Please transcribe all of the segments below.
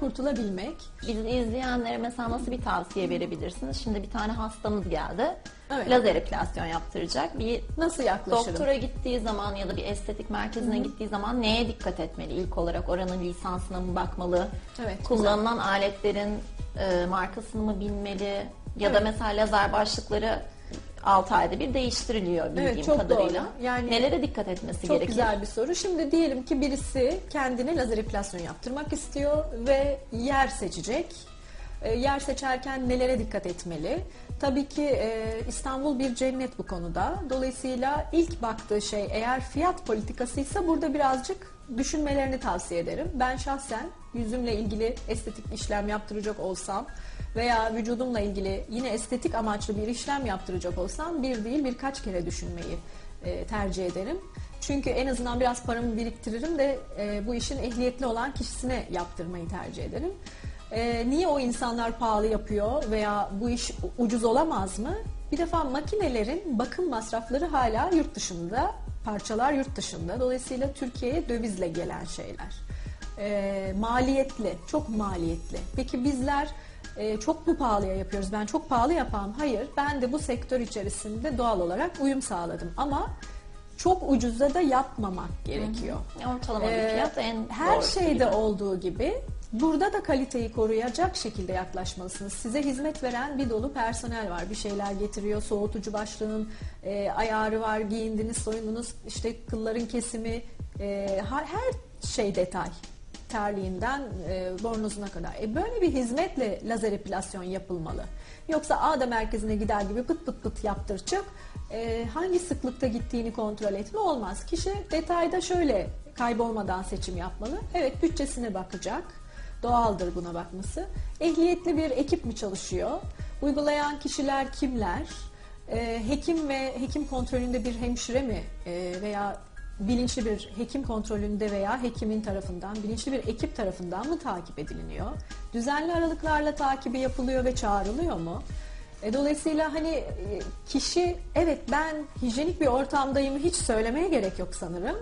kurtulabilmek. Bizi izleyenlere mesela nasıl bir tavsiye verebilirsiniz? Şimdi bir tane hastamız geldi. Evet. Lazer epilasyon yaptıracak. Bir Nasıl yaklaşırım? doktora gittiği zaman ya da bir estetik merkezine gittiği zaman neye dikkat etmeli? İlk olarak oranın lisansına mı bakmalı? Evet, Kullanılan aletlerin e, markasını mı bilmeli? Ya da Evet. mesela lazer başlıkları 6 ayda bir değiştiriliyor bildiğim Evet, çok kadarıyla. doğru. Yani Nelere dikkat etmesi Çok gerekir? güzel bir soru. Şimdi diyelim ki birisi kendine lazer epilasyon yaptırmak istiyor ve yer seçecek. E, yer seçerken nelere dikkat etmeli? Tabii ki e, İstanbul bir cennet bu konuda. Dolayısıyla ilk baktığı şey eğer fiyat politikasıysa burada birazcık düşünmelerini tavsiye ederim. Ben şahsen yüzümle ilgili estetik işlem yaptıracak olsam veya vücudumla ilgili yine estetik amaçlı bir işlem yaptıracak olsam bir değil birkaç kere düşünmeyi e, tercih ederim. Çünkü en azından biraz paramı biriktiririm de e, bu işin ehliyetli olan kişisine yaptırmayı tercih ederim. E, niye o insanlar pahalı yapıyor veya bu iş ucuz olamaz mı? Bir defa makinelerin bakım masrafları hala yurt dışında, parçalar yurt dışında. Dolayısıyla Türkiye'ye dövizle gelen şeyler. E, maliyetli, çok maliyetli. Peki bizler e, çok mu pahalıya yapıyoruz? Ben çok pahalı yapan hayır. Ben de bu sektör içerisinde doğal olarak uyum sağladım. Ama çok ucuza da yapmamak gerekiyor. Ortalama bir Ee, fiyat en Her şeyde gibi. olduğu gibi burada da kaliteyi koruyacak şekilde yaklaşmalısınız. Size hizmet veren bir dolu personel var. Bir şeyler getiriyor. Soğutucu başlığın e, ayarı var. Giyindiniz, soyundunuz. işte kılların kesimi. e, her, her şey detay. Terliğinden e, bornozuna kadar. E, böyle bir hizmetle lazer epilasyon yapılmalı. Yoksa ağda merkezine gider gibi pıt pıt pıt yaptıracak. E, hangi sıklıkta gittiğini kontrol etme olmaz. Kişi detayda şöyle kaybolmadan seçim yapmalı. Evet bütçesine bakacak. Doğaldır buna bakması. Ehliyetli bir ekip mi çalışıyor? Uygulayan kişiler kimler? E, hekim ve hekim kontrolünde bir hemşire mi e, veya bilinçli bir hekim kontrolünde veya hekimin tarafından, bilinçli bir ekip tarafından mı takip ediliniyor? Düzenli aralıklarla takibi yapılıyor ve çağrılıyor mu? E, dolayısıyla hani e, kişi evet ben hijyenik bir ortamdayım hiç söylemeye gerek yok sanırım.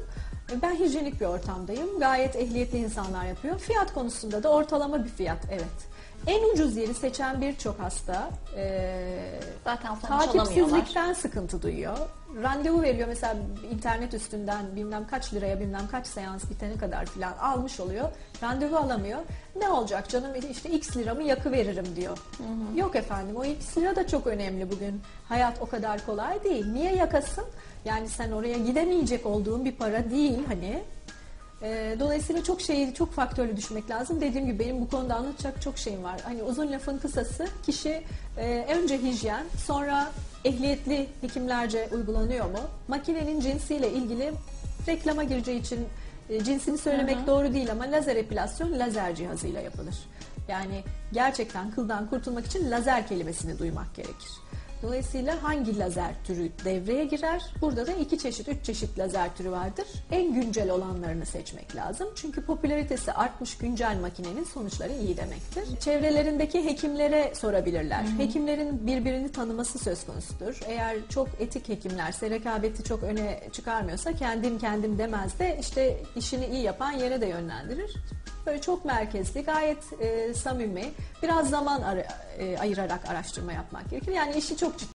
Ben hijyenik bir ortamdayım. Gayet ehliyetli insanlar yapıyor. Fiyat konusunda da ortalama bir fiyat evet. En ucuz yeri seçen birçok hasta e, Zaten sonuç alamıyorlar. takipsizlikten sıkıntı duyuyor. Randevu veriyor mesela internet üstünden bilmem kaç liraya bilmem kaç seans bitene kadar filan almış oluyor. Randevu alamıyor. Ne olacak canım işte x liramı yakı veririm diyor. Yok efendim o x lira da çok önemli bugün. Hayat o kadar kolay değil. Niye yakasın? Yani sen oraya gidemeyecek olduğun bir para değil hani. Ee, dolayısıyla çok şeyi çok faktörlü düşünmek lazım. Dediğim gibi benim bu konuda anlatacak çok şeyim var. Hani uzun lafın kısası kişi e, önce hijyen sonra ehliyetli hekimlerce uygulanıyor mu? Makinenin cinsiyle ilgili reklama gireceği için e, cinsini söylemek Hı hı. doğru değil ama lazer epilasyon lazer cihazıyla yapılır. Yani gerçekten kıldan kurtulmak için lazer kelimesini duymak gerekir. Dolayısıyla hangi lazer türü devreye girer? Burada da iki çeşit, üç çeşit lazer türü vardır. En güncel olanlarını seçmek lazım. Çünkü popülaritesi artmış güncel makinenin sonuçları iyi demektir. Çevrelerindeki hekimlere sorabilirler. Hekimlerin birbirini tanıması söz konusudur. Eğer çok etik hekimlerse, rekabeti çok öne çıkarmıyorsa kendim kendim demez de işte işini iyi yapan yere de yönlendirir. Böyle çok merkezli, gayet e, samimi, biraz zaman ara- e, ayırarak araştırma yapmak gerekir. Yani işi çok ciddi